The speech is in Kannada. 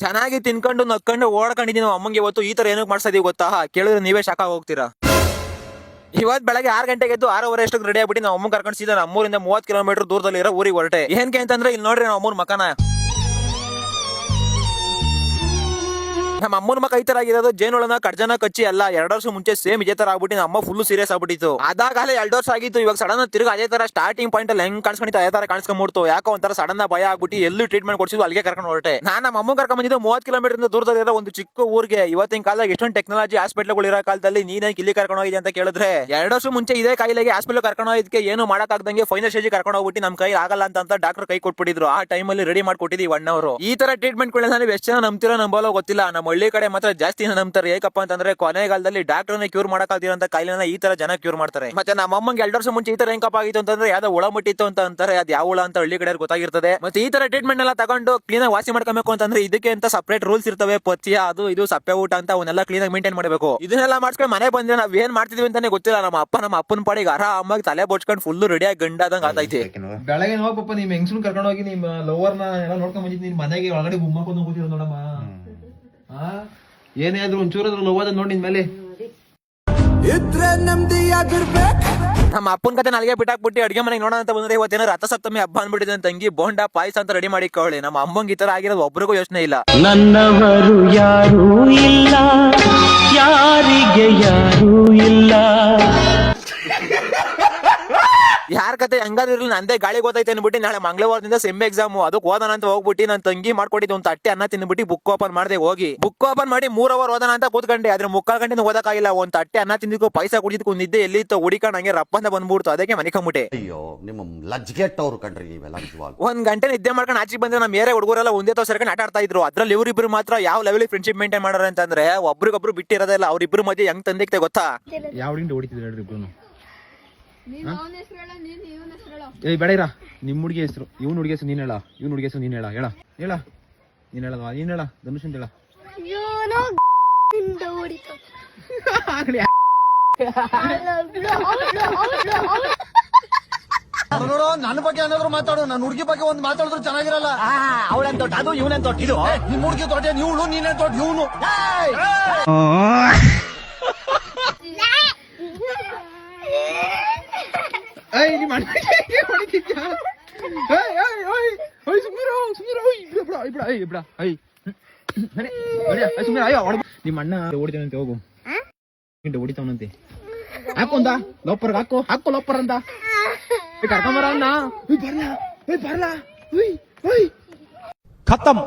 ಚೆನ್ನಾಗಿ ತಿನ್ಕೊಂಡು ನಕ್ಕೊಂಡು ಓಡ್ಕೊಂಡಿದ್ದೀನಿ ನಮ್ಮ ಅಮ್ಮಂಗೆ ಇವತ್ತು ಈ ತರ ಏನಕ್ಕೆ ಮಾಡ್ಸೋದಿ ಗೊತ್ತಾ? ಕೇಳಿದ್ರೆ ನೀವೇ ಶಾಖ ಹೋಗ್ತೀರಾ ಇವತ್ತು ಬೆಳಗ್ಗೆ ಆರು ಗಂಟೆಗೆ ಎದ್ದು ಆರೂವರೆ ಅಷ್ಟಕ್ಕೆ ರೆಡಿ ಆಗ್ಬಿಟ್ಟು ನಾವು ಅಮ್ಮ ಕರ್ಕೊಂಡು ಸೀದಾ ನಮ್ಮೂರಿಂದ ಮೂವತ್ ಕಿಲೋಮೀಟರ್ ದೂರದಲ್ಲಿ ಇರೋ ಊರಿಗೆ ಹೊರಟೆ. ಏನ್ಕೆ ಅಂತಂದ್ರೆ ಇಲ್ಲಿ ನೋಡ್ರಿ ನಮ್ಮ ಅಮ್ಮನ ಮಕನ. ನಮ್ಮ ಅಮ್ಮನ ಮಕ್ಕ ಈ ತರ ಆಗಿರೋದು ಜೇನುಳನ ಕಡ್ಜನ ಕಚ್ಚಿ ಅಲ್ಲ. ಎರಡು ವರ್ಷ ಮುಂಚೆ ಸೇಮ್ ಇದೇ ತರ ಆಗ್ಬಿಟ್ಟು ನಮ್ಮ ಫುಲ್ ಸೀರಿಯಸ್ ಆಗ್ಬಿಟ್ಟಿತ್ತು. ಅದಾಗಲೇ ಎರಡು ವರ್ಷ ಆಗಿತ್ತು. ಇವಾಗ ಸಡನ್ ತಿರುಗಿ ಅದೇ ತರ ಸ್ಟಾರ್ಟಿಂಗ್ ಪಾಯಿಂಟ್ ಅಲ್ಲಿ ಹೆಂಗ್ ಕಾಣಿಸ್ಕೊಂಡಿತ್ತು, ಅದೇ ತರ ಕಾಣಿಸ್ಕೊಂಡ್ಬಿಡ್ತು ಯಾಕೋ ಒಂಥರ ಸಡನ್ ಭಯ ಆಗ್ಬಿಟ್ಟು ಎಲ್ಲೂ ಟ್ರೀಟ್ಮೆಂಟ್ ಕೊಡ್ಸಿದ್ವು, ಅಲ್ಲಿಗೆ ಕರ್ಕೊಂಡು ಹೊರಟೆ. ನಾನು ನಮ್ಮ ಅಮ್ಮ ಕರ್ಕೊಂಡ್ ಬಂದಿದ್ದು ಮೂವತ್ ಕಿಲೋಮೀಟರ್ ದೂರದಲ್ಲಿರೋ ಒಂದು ಚಿಕ್ಕ ಊರಿಗೆ. ಇವತ್ತಿನ ಕಾಲದಾಗ ಎಷ್ಟೊಂದು ಟೆಕ್ನಾಲಜಿ ಹಾಸ್ಪಿಟಲ್ಗಳು ಇರೋ ಕಾಲದಲ್ಲಿ ನೀನೇ ಇಲ್ಲಿ ಕರ್ಕೊಂಡು ಹೋಗಿದೆ ಅಂತ ಕೇಳಿದ್ರೆ, ಎರಡು ವರ್ಷ ಮುಂಚೆ ಇದೇ ಕಾಯಿಲೆಗೆ ಹಾಸ್ಪಿಟಲ್ ಕರ್ಕೊಂಡು ಹೋಗಿದ್ದಕ್ಕೆ ಏನು ಮಾಡಕ್ಕಾಗ್ದಂಗೆ ಫೈನಲ್ ಸ್ಟೇಜ್ ಕರ್ಕೊಂಡು ಹೋಗ್ಬಿಟ್ಟು ನಮ್ಮ ಕೈ ಆಗಲ್ಲ ಅಂತ ಅಂತ ಡಾಕ್ಟರ್ ಕೈ ಕೊಟ್ಬಿಟ್ಟಿದ್ರು. ಆ ಟೈಮಲ್ಲಿ ರೆಡಿ ಮಾಡ್ಕೊಟ್ಟಿದ್ದೀವಿ ಅಣ್ಣವರು. ಈ ತರ ಟ್ರೀಟ್ಮೆಂಟ್ ನೀವು ಎಷ್ಟು ಜನ ನಂಬ್ತಿರೋ ನಂಬಲ್ಲ ಗೊತ್ತಿಲ್ಲ. ನಮ್ಮ ಹಳ್ಳಿ ಕಡೆ ಮಾತ್ರ ಜಾಸ್ತಿ ನಂಬ್ತಾರೆ. ಏಕಪ್ಪ ಅಂತಂದ್ರೆ ಕೊನೆಗಾಲದಲ್ಲಿ ಡಾಕ್ಟರ್ನ ಕ್ಯೂರ್ ಮಾಡಕ್ಕಾಗ್ದಿರಂತ ಕಾಯಿಲೆನ ಈ ತರ ಜನ ಕ್ಯೂರ್ ಮಾಡ್ತಾರೆ. ಮತ್ತೆ ನಮ್ಮ ಅಮ್ಮಂಗೆ ಎರಡು ವರ್ಷ ಮುಂಚೆ ಈ ತರ ಹೆಂಗಪ್ಪ ಆಗಿತ್ತು ಅಂತಂದ್ರೆ ಯಾವ್ದೋ ಹುಳ ಮುಟ್ಟಿತ್ತು ಅಂತ ಅಂತಾರೆ. ಅದ್ ಯಾವ ಹುಳ ಅಂತ ಹಳ್ಳಿ ಕಡೆ ಗೊತ್ತಾಗಿರ್ತದೆ. ಮತ್ತೆ ಈ ತರ ಟ್ರೀಟ್ಮೆಂಟ್ ಎಲ್ಲ ತಗೊಂಡು ಕ್ಲೀನ್ ಆಗಿ ವಾಸಿ ಮಾಡ್ಕೊಬೇಕು ಅಂತಂದ್ರೆ ಇದಕ್ಕೆ ಅಂತ ಸಪರೇಟ್ ರೂಲ್ಸ್ ಇರ್ತವೆ. ಪಥ್ಯ ಅದು, ಇದು, ಸಪ್ಪೆ ಊಟ ಅಂತ ಅವನ್ನೆಲ್ಲ ಕ್ಲೀನ್ ಆಗಿ ಮೇಂಟೈನ್ ಮಾಡಬೇಕು. ಇದನ್ನೆಲ್ಲ ಮಾಡ್ಸ್ಕೊಂಡು ಮನೆ ಬಂದ್ರೆ ನಾವ್ ಏನ್ ಮಾಡ್ತಿದ್ವಿ ಅಂತಾನೆ ಗೊತ್ತಿಲ್ಲ. ನಮ್ಮ ಅಪ್ಪ, ನಮ್ಮ ಅಪ್ಪನ ಪಾಡಿಗೆ ಆರಾಮಾಗಿ ತಲೆ ಬೋಚ್ಕೊಂಡು ಫುಲ್ ರೆಡಿಯಾಗಿ ಗಂಡಾದಂಗ ಆತೈತಿ ಬೆಳಗ್ಗೆ ಹೋಗಪ್ಪ ನಿಮ್ ಕರ್ಕೊಂಡು ಹೋಗಿ ನಿಮ್ ಲವರ್ನ ಎಲ್ಲ ನೋಡ್ಕೊಂಡ್ ಬಂದಿದ್ ನಿಮ್ ಮನೆಗೆ ಒಳಗಡೆ ಗುಮ್ಮಕೊಂಡು ನೋಡಮ್ಮ. ಏನೇ ಆದ್ರೂ ಒಂಚೂರಾದ್ರೂ ಲವ್ ನೋಡಿದ ನೋಡಿ ಇದ್ರೆ ಮೇಲೆ ನಮ್ಮ ಅಪ್ಪನ ಕತೆ ನಾಲ್ಗೆ ಬಿಟ್ಟಾಕ್ಬಿಟ್ಟು ಅಡಿಗೆ ಮನೆಗೆ ನೋಡೋಣ ಅಂತ ಬಂದ್ರೆ ಇವತ್ತೇನೋ ರಥಸಪ್ತಮಿ ಹಬ್ಬ ಅನ್ಬಿಟ್ಟಿದೆ ಅಂತ ತಂಗಿ ಬೋಂಡ ಪಾಯಸ ಅಂತ ರೆಡಿ ಮಾಡಿ ಕವಳಿ. ನಮ್ಮ ಅಮ್ಮಂಗೆ ಈ ತರ ಆಗಿರೋದು ಒಬ್ರಿಗೂ ಯೋಚನೆ ಇಲ್ಲ. ನನ್ನವರು ಯಾರು ಇಲ್ಲ. ಯಾರಿಗೆ ಯಾರು ಇಲ್ಲ. ಯಾರ ಕತೆ ಹಂಗಾದ್ರೂ ಇರ್ಲಿ ನಂದೇ ಗಾಳಿ ಗೊತ್ತೈತೆ ಅನ್ಬಿಟ್ಟು ನಾಳೆ ಮಂಗಳವಾರದಿಂದ ಸೆಮ್ ಎಕ್ಸಾಮ್ ಅದಕ್ಕೆ ಓದೋಣ ಅಂತ ಹೋಗ್ಬಿಟ್ಟು ನನ್ನ ತಂಗಿ ಮಾಡ್ಕೊಟ್ಟಿದ್ದು ಒಂದು ತಟ್ಟೆ ಅನ್ನ ತಿನ್ಬಿಟ್ಟು ಬುಕ್ ಓಪನ್ ಮಾಡಿದೆ ಹೋಗಿ. ಬುಕ್ ಓಪನ್ ಮಾಡಿ ಮೂರ್ ಅವರ್ ಓದೋಣ ಅಂತ ಕೂತ್ಕೊಂಡೆ. ಆದ್ರೆ ಮುಕ್ಕಾಲ್ ಗಂಟೆ ಓದಕ್ಕಾಗಿಲ್ಲ. ಒಂದ್ ತಟ್ಟೆ ಅನ್ನ ತಿಂದಿದ್ದು ಪೈಸಾ ಕುಡಿದಕ್ಕೂ ನಿದ್ದೆ ಎಲ್ಲಿತ್ತು ಹುಡಿಕೊಂಡು ಹಂಗೆ ರಪ್ಪ ಅಂತ ಬಂದ್ಬಿಡ್ತು. ಅದಕ್ಕೆ ಮನಿಕೊಂಬಿಟ್ಟೆ. ಅಯ್ಯೋ ನಿಮ್ಮ ಲಜ್ಗೆಟ್ಟವ್ರು ಕಂಡ್ರಿ ನೀವೆಲ್ಲ ನಿಜವಾಗ್ಲು. ಒಂದ್ ಗಂಟೆ ನಿದ್ದೆ ಮಾಡ್ಕೊಂಡು ಆಚೆ ಬಂದ್ರೆ ನಮ್ಮ ಬೇರೆ ಹುಡುಗರೆಲ್ಲ ಒಂದೇ ತೋ ಸೇರ್ಕೊಂಡು ಆಟ ಆಡ್ತಾ ಇದ್ರು. ಅದ್ರಲ್ಲಿ ಇವ್ರಿಬ್ರು ಮಾತ್ರ ಯಾವ ಲೆವೆಲ್ ಫ್ರೆಂಡ್ಶಿಪ್ ಮೇಂಟೈನ್ ಮಾಡೋರು ಅಂತಂದ್ರೆ ಒಬ್ರಿಗೊಬ್ರು ಬಿಟ್ಟಿರೋದಿಲ್ಲ ಅವ್ರಿಬ್ರು ಮಧ್ಯೆ ಹೆಂಗ್ ತಂದಿಕ್ತೆ ಗೊತ್ತಾ? ಯಾವ ಹೊಡಿತಿದ್ರು ಹೇಳ್ರಿ ಇಬ್ರು ಏಯ್ ಬೇಡ ಇರ. ನಿಮ್ ಹುಡುಗಿ ಹೆಸರು ಇವ್ನ ಹುಡುಗಿ ಹೆಸರು ನೀನ್ ಹೇಳ ಇವ್ನ ಹುಡುಗಿ ಹೆಸರು ನೀನ್ ಹೇಳ ಹೇಳ. ಹೇಳ. ನೀನ್ ಹೇಳ ನೀನ್ ಹೇಳ ಧನುಷ್ ಅಂತ ಹೇಳ. ನೋಡು ನನ್ನ ಬಗ್ಗೆ ಏನಾದ್ರು ಮಾತಾಡು. ನನ್ನ ಹುಡುಗಿ ಬಗ್ಗೆ ಒಂದು ಮಾತಾಡಿದ್ರು ಚೆನ್ನಾಗಿರಲ್ಲ. ಅವಳಂತ ಅದು ಇವನೇನ್ ಇದು? ನಿಮ್ ಹುಡುಗಿ ದೊಡ್ಡ ಇವಳು ನೀನೇನ್ ದೊಡ್ಡ ಇವನು. 에이 니 말이 머리 진짜 에이 에이 에이 에이 ಸುಮ್ಮನೆ ಸುಮ್ಮನೆ ಎಯ್ ಬಿಡ ಬಿಡ ಎಯ್ ಬಿಡ ಎಯ್ ಮನೆ ಮನೆ ಸುಮ್ಮನೆ ಅಯ್ಯೋ ಹೊಡ ನಿಮ್ಮ ಅಣ್ಣ ಓಡಿತಾನಂತೆ ಹೋಗು. ಗಿಂಡ ಓಡಿತಾವನಂತೆ ಹಾಕೊಂದ ಲೋಪರ್ಗೆ ಹಾಕು ಹಾಕು ಲೋಪರ್ ಅಂತ ಕರ್ಕೊಂಬರ ಅಣ್ಣ ಬರ್ಲಾ ಏ ಬರ್ಲಾ. ಉಯ್ ಉಯ್ ಖತಮ್.